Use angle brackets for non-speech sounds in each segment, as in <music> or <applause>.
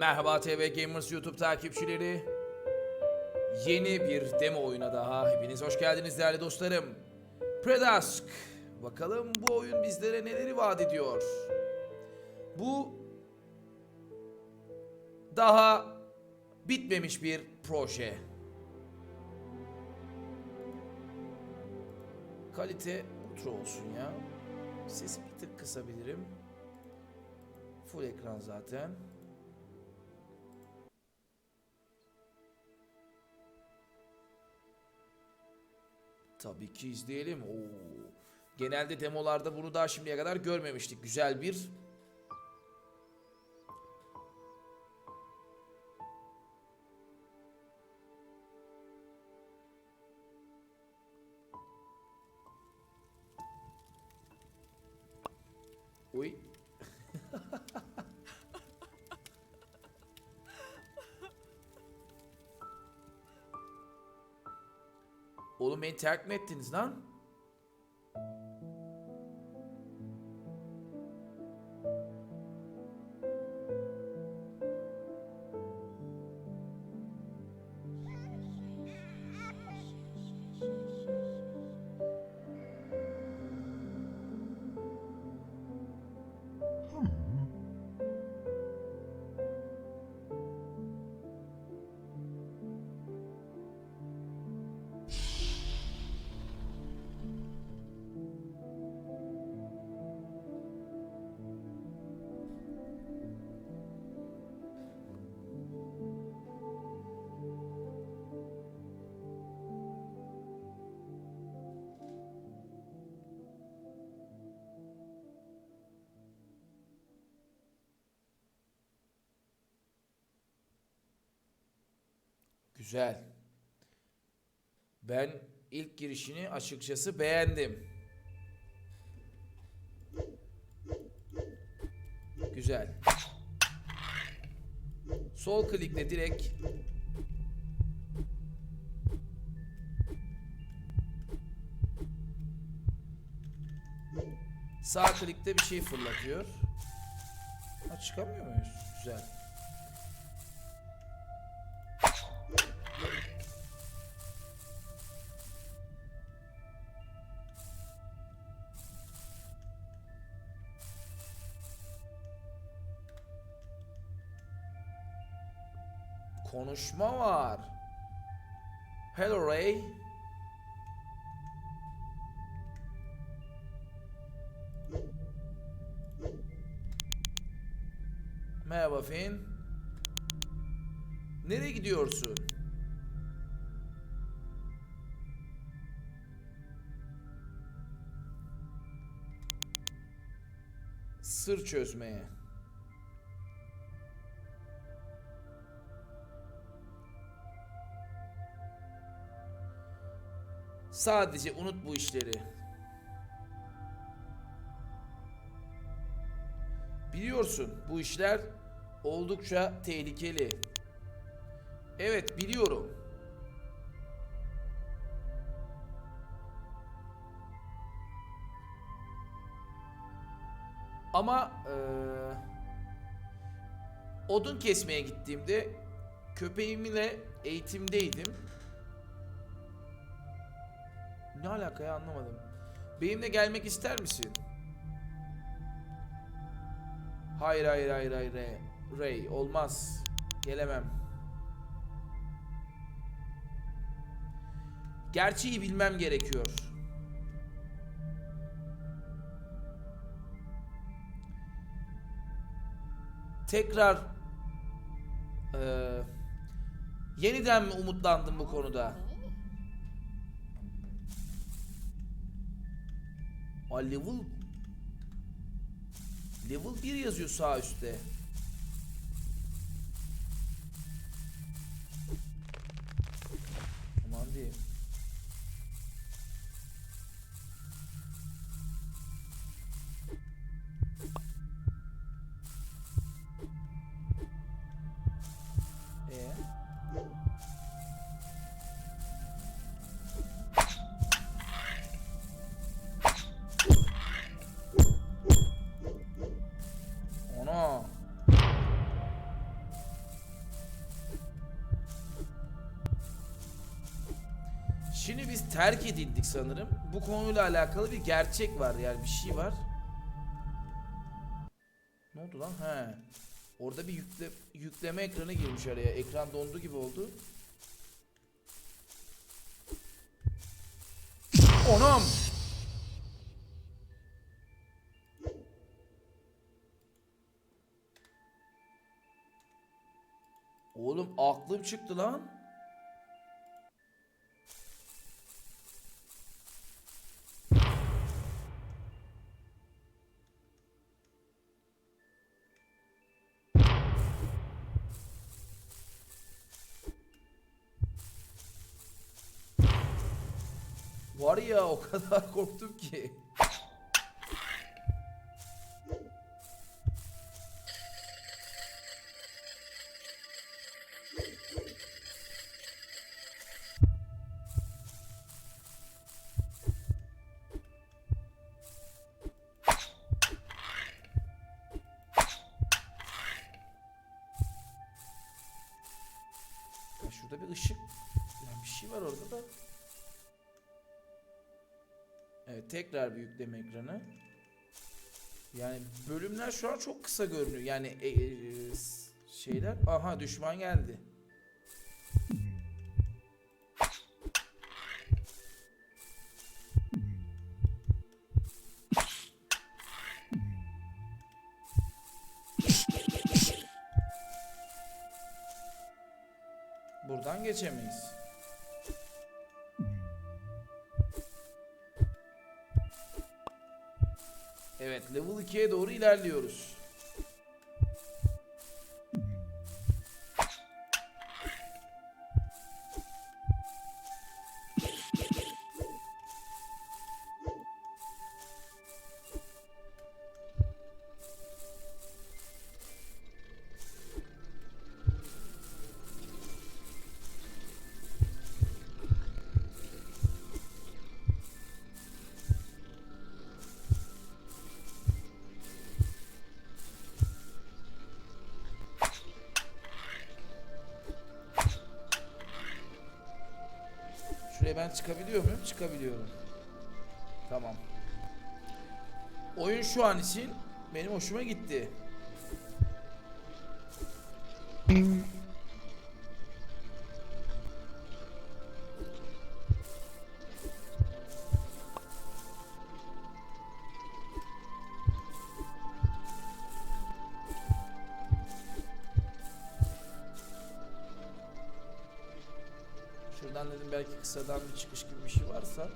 Merhaba TV Gamers YouTube takipçileri. Yeni bir demo oyuna daha. Hepiniz hoş geldiniz değerli dostlarım. Predask. Bakalım bu oyun bizlere neleri vaat ediyor. Bu daha bitmemiş bir proje. Kalite ultra olsun ya. Sesi bir tık kısabilirim. Full ekran zaten. Tabii ki izleyelim. Oo. Genelde demolarda bunu daha şimdiye kadar görmemiştik. Güzel bir terk mi ettiniz lan? Güzel. Ben ilk girişini açıkçası beğendim. Güzel. Sol klikle direkt Sağ klikte bir şey fırlatıyor. Ha, çıkamıyor muyuz? Güzel. Konuşma var. Hello Ray. Merhaba Finn. Nereye gidiyorsun? Sır çözmeye. Sadece unut bu işleri. Biliyorsun bu işler oldukça tehlikeli. Evet biliyorum. Ama eee, odun kesmeye gittiğimde köpeğimle eğitimdeydim. Ne alaka ya anlamadım. Benimle gelmek ister misin? Hayır hayır hayır hayır Ray. Olmaz. Gelemem. Gerçeği bilmem gerekiyor. Tekrar eee, yeniden mi umutlandım bu konuda? Aa, level Level 1 yazıyor sağ üstte. Şimdi biz terk edildik sanırım. Bu konuyla alakalı bir gerçek var yani bir şey var. Ne oldu lan? He. Orada bir yükle, yükleme ekranı girmiş araya. Ekran dondu gibi oldu. Onam! Oğlum aklım çıktı lan. Ya o kadar korktum ki. Şurada bir ışık, yani bir şey var orada da. Tekrar bir yükleme ekranı. Yani bölümler şu an çok kısa görünüyor. Yani e, e, şeyler. Aha düşman geldi. Buradan geçemeyiz. 2'ye doğru ilerliyoruz. Ben çıkabiliyor muyum? Çıkabiliyorum. Tamam. Oyun şu an için benim hoşuma gitti. Kısadan bir çıkış gibi bir şey varsa.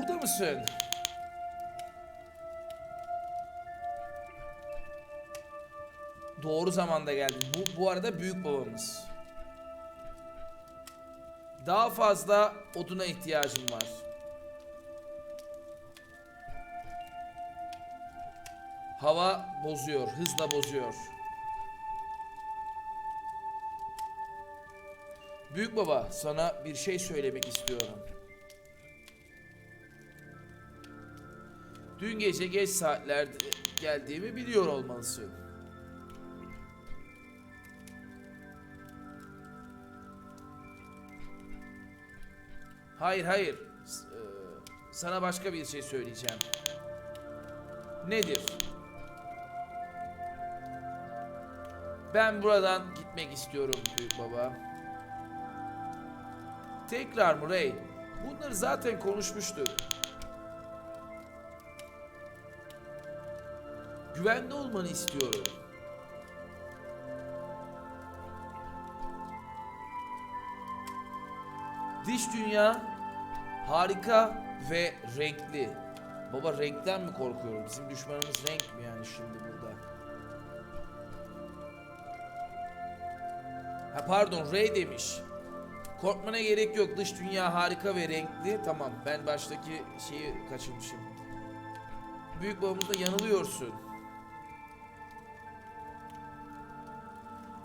Burada mısın? Doğru zamanda geldin. Bu, bu arada büyük babamız. Daha fazla oduna ihtiyacım var. Hava bozuyor, hızla bozuyor. Büyük baba, sana bir şey söylemek istiyorum. Dün gece geç saatlerde geldiğimi biliyor olmalısın. Hayır hayır. Eee, sana başka bir şey söyleyeceğim. Nedir? Ben buradan gitmek istiyorum büyük baba. Tekrar mı Ray? Bunları zaten konuşmuştuk. Güvende olmanı istiyorum. Dış dünya harika ve renkli. Baba renkten mi korkuyorum? Bizim düşmanımız renk mi yani şimdi burada? Ha pardon Ray demiş. Korkmana gerek yok. Dış dünya harika ve renkli. Tamam ben baştaki şeyi kaçırmışım. Büyük babamızda yanılıyorsun.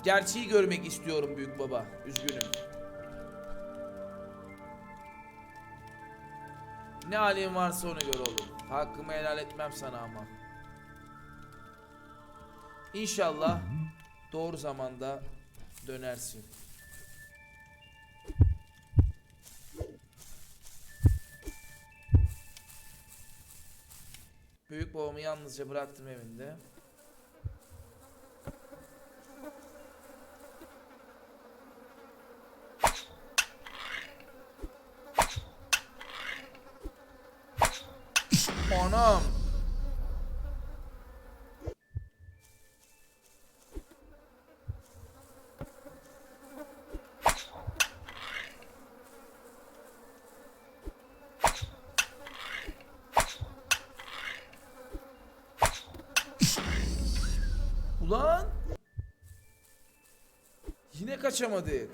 Gerçeği görmek istiyorum büyük baba. Üzgünüm. Ne halin varsa onu gör oğlum. Hakkımı helal etmem sana ama. İnşallah doğru zamanda dönersin. Büyük babamı yalnızca bıraktım evinde. dikkat dele?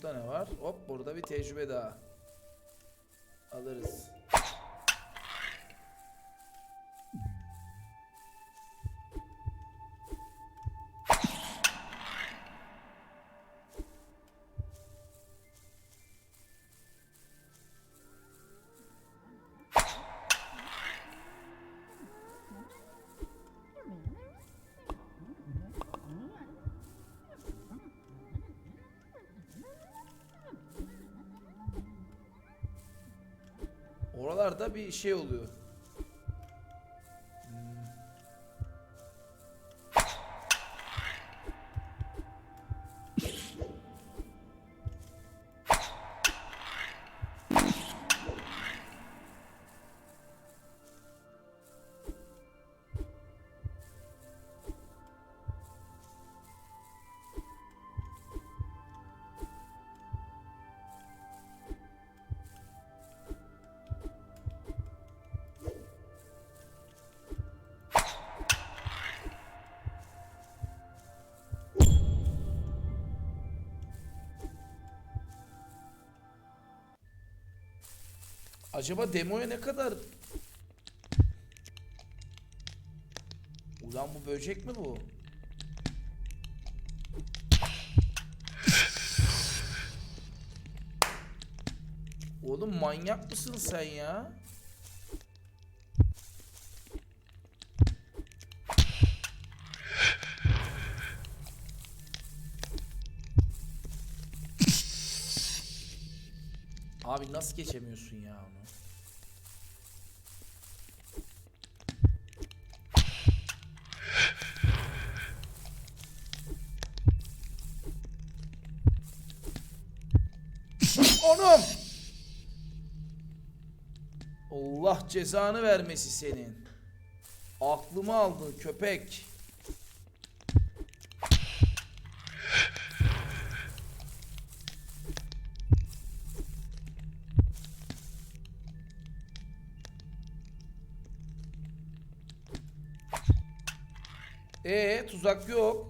Şurada ne var? Hop burada bir tecrübe daha. Oralarda bir şey oluyor. Acaba demoya ne kadar... Ulan bu böcek mi bu? Oğlum manyak mısın sen ya? Abi nasıl geçemiyorsun ya onu? Onum! Allah cezanı vermesi senin. Aklımı aldın köpek. Ee tuzak yok.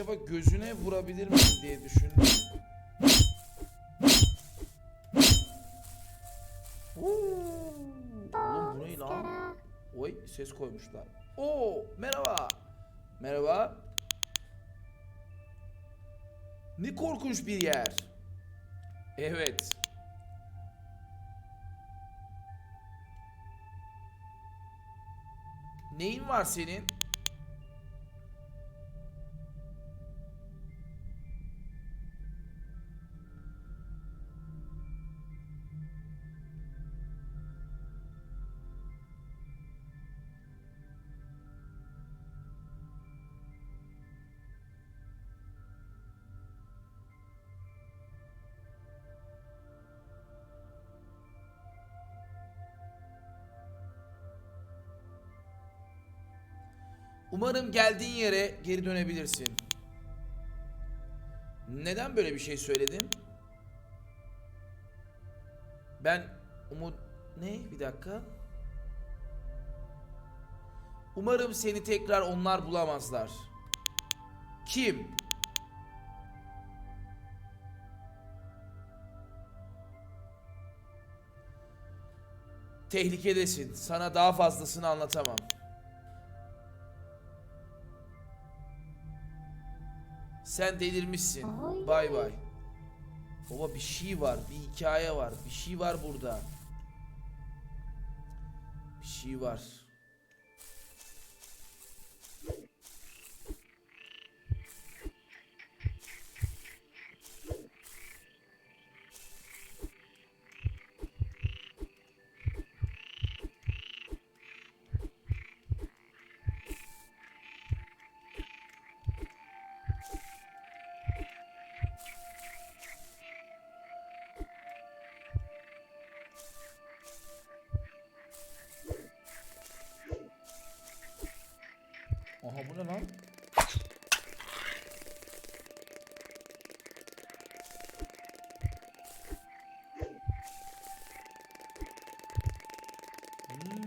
Acaba gözüne vurabilir miyim diye düşündüm. Oğlum bu ne lan? Oy ses koymuşlar. Oo merhaba. Merhaba. Ne korkunç bir yer. Evet. Neyin var senin? Umarım geldiğin yere geri dönebilirsin. Neden böyle bir şey söyledin? Ben umut ne? Bir dakika. Umarım seni tekrar onlar bulamazlar. Kim? Tehlikedesin. Sana daha fazlasını anlatamam. Sen delirmişsin. Ay. Bay bay. Baba bir şey var, bir hikaye var, bir şey var burada. Bir şey var. Aha bu ne lan? Hmm.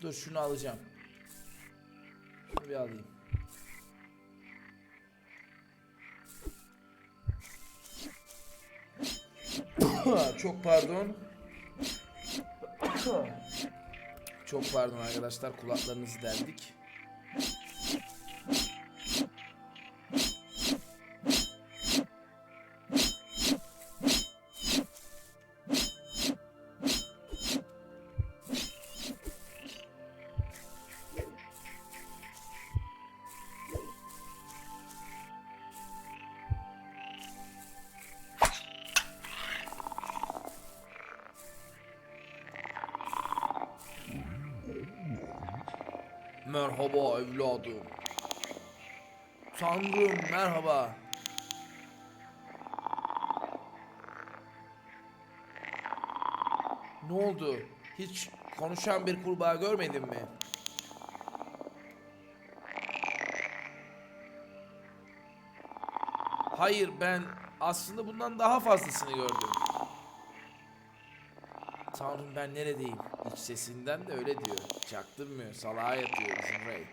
Dur şunu alacağım. Şunu bir alayım. Çok pardon. Çok pardon arkadaşlar kulaklarınızı deldik. Merhaba evladım. Tanrım merhaba. Ne oldu? Hiç konuşan bir kurbağa görmedin mi? Hayır ben aslında bundan daha fazlasını gördüm. Tanrım ben neredeyim? İç sesinden de öyle diyor. Çaktırmıyor. Salağa yatıyor bizim Ray.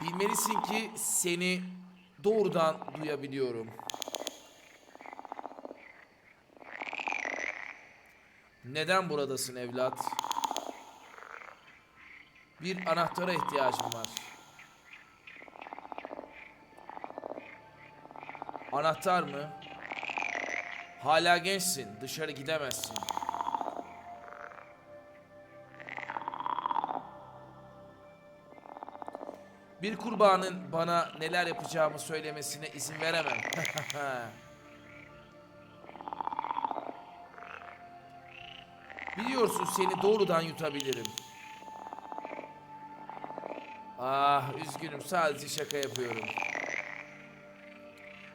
Bilmelisin ki seni doğrudan duyabiliyorum. Neden buradasın evlat? Bir anahtara ihtiyacım var. Anahtar mı? Hala gençsin. Dışarı gidemezsin. Bir kurbağanın bana neler yapacağımı söylemesine izin veremem. <laughs> Biliyorsun seni doğrudan yutabilirim. Ah üzgünüm sadece şaka yapıyorum.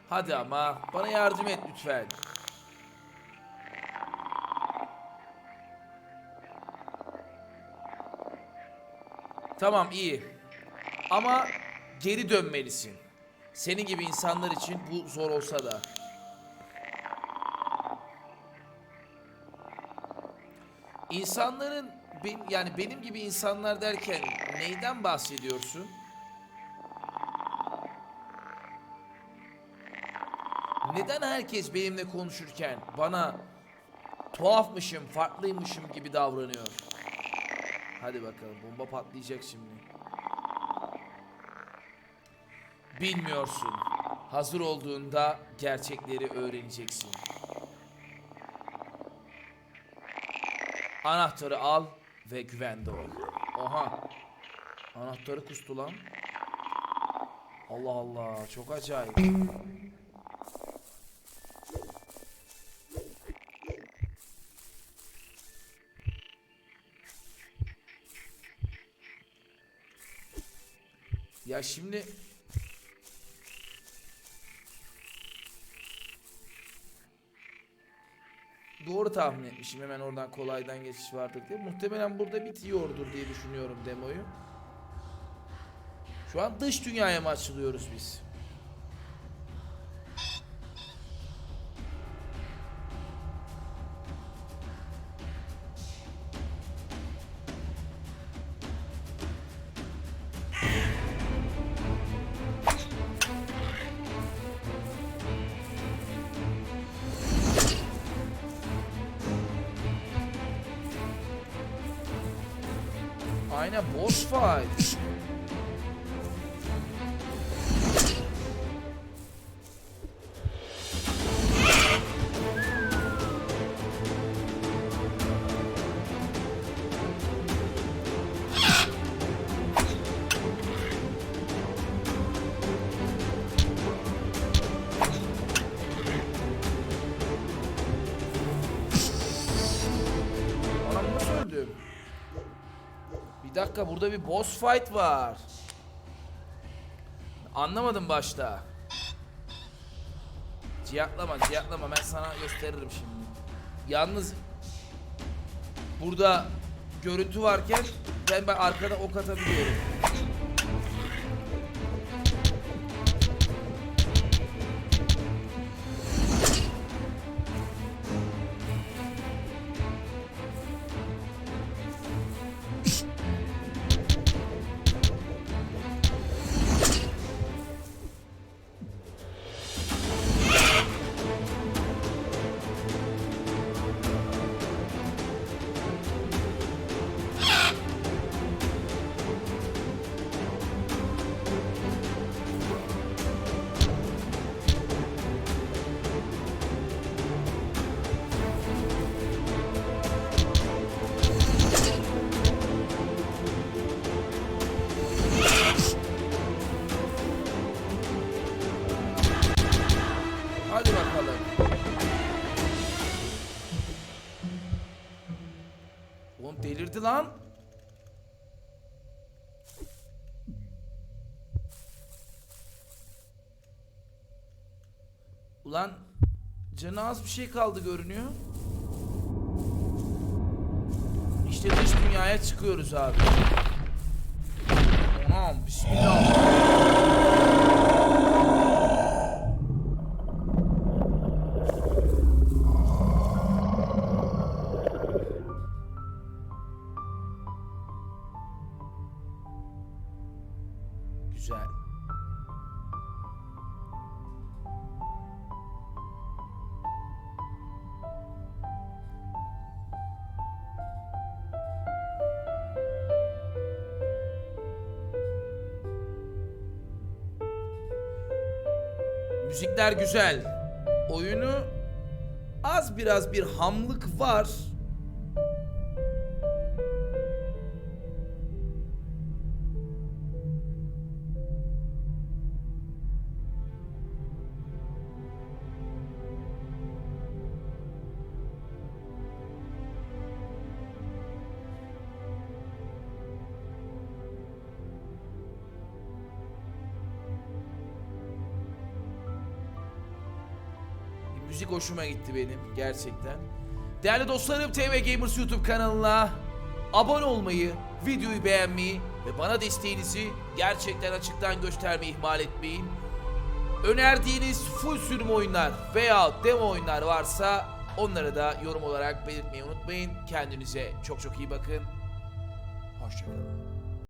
Hadi ama bana yardım et lütfen. Tamam iyi. Ama geri dönmelisin. Senin gibi insanlar için bu zor olsa da. İnsanların ben, yani benim gibi insanlar derken neyden bahsediyorsun? Neden herkes benimle konuşurken bana tuhafmışım, farklıymışım gibi davranıyor? Hadi bakalım bomba patlayacak şimdi. Bilmiyorsun. Hazır olduğunda gerçekleri öğreneceksin. Anahtarı al ve güvende ol. Oha. Anahtarı kustu lan. Allah Allah çok acayip. Ya şimdi Doğru tahmin etmişim hemen oradan kolaydan geçiş vardır diye. Muhtemelen burada bitiyordur diye düşünüyorum demoyu. Şu an dış dünyaya mı açılıyoruz biz? Dakika burada bir boss fight var. Anlamadım başta. Ciyatlama ciyatlama ben sana gösteririm şimdi. Yalnız burada görüntü varken ben, ben arkada ok atabiliyorum. Delirdi lan. Ulan canı az bir şey kaldı görünüyor. İşte dış dünyaya çıkıyoruz abi. Anam bismillah. Müzikler güzel. Oyunu az biraz bir hamlık var. Müzik hoşuma gitti benim gerçekten. Değerli dostlarım TV Gamers YouTube kanalına abone olmayı, videoyu beğenmeyi ve bana desteğinizi gerçekten açıktan göstermeyi ihmal etmeyin. Önerdiğiniz full sürüm oyunlar veya demo oyunlar varsa onları da yorum olarak belirtmeyi unutmayın. Kendinize çok çok iyi bakın.